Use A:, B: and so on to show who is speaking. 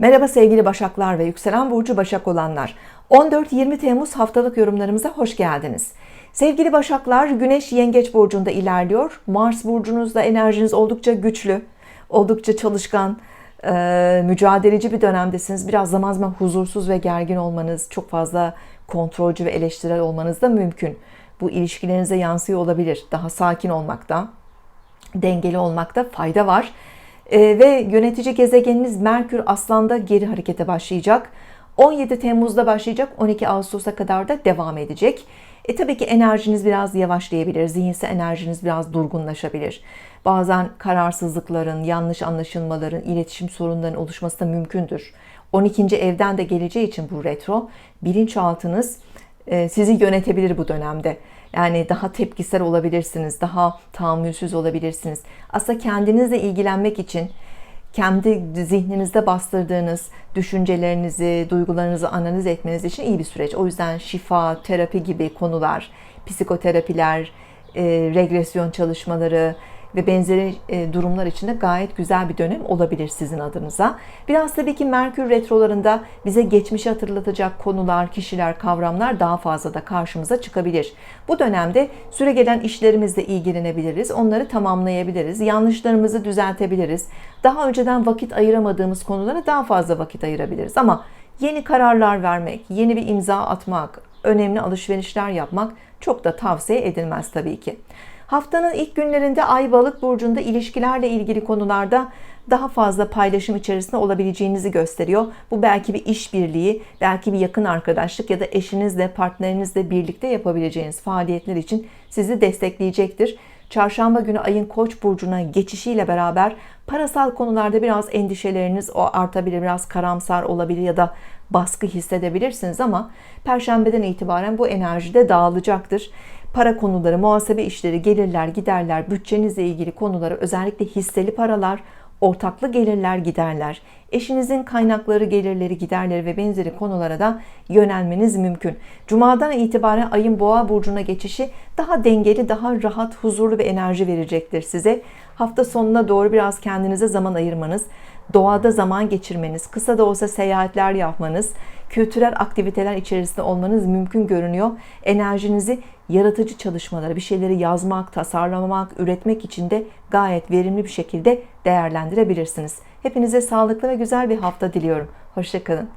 A: Merhaba sevgili Başaklar ve yükselen burcu Başak olanlar. 14-20 Temmuz haftalık yorumlarımıza hoş geldiniz. Sevgili Başaklar, Güneş Yengeç burcunda ilerliyor. Mars burcunuzda enerjiniz oldukça güçlü, oldukça çalışkan, e, mücadeleci bir dönemdesiniz. Biraz zaman zaman huzursuz ve gergin olmanız, çok fazla kontrolcü ve eleştirel olmanız da mümkün. Bu ilişkilerinize yansıyor olabilir. Daha sakin olmakta, dengeli olmakta fayda var. Ee, ve yönetici gezegeniniz Merkür Aslan'da geri harekete başlayacak. 17 Temmuz'da başlayacak, 12 Ağustos'a kadar da devam edecek. E tabii ki enerjiniz biraz yavaşlayabilir, zihinsel enerjiniz biraz durgunlaşabilir. Bazen kararsızlıkların, yanlış anlaşılmaların, iletişim sorunlarının oluşması da mümkündür. 12. evden de geleceği için bu retro, bilinçaltınız e, sizi yönetebilir bu dönemde. Yani daha tepkisel olabilirsiniz, daha tahammülsüz olabilirsiniz. Aslında kendinizle ilgilenmek için kendi zihninizde bastırdığınız düşüncelerinizi, duygularınızı analiz etmeniz için iyi bir süreç. O yüzden şifa, terapi gibi konular, psikoterapiler, e, regresyon çalışmaları, ve benzeri e, durumlar için de gayet güzel bir dönem olabilir sizin adınıza. Biraz tabii ki Merkür retrolarında bize geçmişi hatırlatacak konular, kişiler, kavramlar daha fazla da karşımıza çıkabilir. Bu dönemde süre gelen işlerimizle ilgilenebiliriz, onları tamamlayabiliriz, yanlışlarımızı düzeltebiliriz. Daha önceden vakit ayıramadığımız konulara daha fazla vakit ayırabiliriz ama yeni kararlar vermek, yeni bir imza atmak, önemli alışverişler yapmak çok da tavsiye edilmez tabii ki. Haftanın ilk günlerinde Ay Balık burcunda ilişkilerle ilgili konularda daha fazla paylaşım içerisinde olabileceğinizi gösteriyor. Bu belki bir işbirliği, belki bir yakın arkadaşlık ya da eşinizle, partnerinizle birlikte yapabileceğiniz faaliyetler için sizi destekleyecektir. Çarşamba günü ayın Koç burcuna geçişiyle beraber parasal konularda biraz endişeleriniz o artabilir, biraz karamsar olabilir ya da baskı hissedebilirsiniz ama perşembeden itibaren bu enerji de dağılacaktır para konuları, muhasebe işleri, gelirler, giderler, bütçenizle ilgili konuları özellikle hisseli paralar, ortaklı gelirler, giderler, eşinizin kaynakları, gelirleri, giderleri ve benzeri konulara da yönelmeniz mümkün. Cuma'dan itibaren ayın boğa burcuna geçişi daha dengeli, daha rahat, huzurlu bir enerji verecektir size. Hafta sonuna doğru biraz kendinize zaman ayırmanız, doğada zaman geçirmeniz, kısa da olsa seyahatler yapmanız, kültürel aktiviteler içerisinde olmanız mümkün görünüyor. Enerjinizi yaratıcı çalışmalara, bir şeyleri yazmak, tasarlamak, üretmek için de gayet verimli bir şekilde değerlendirebilirsiniz. Hepinize sağlıklı ve güzel bir hafta diliyorum. Hoşçakalın.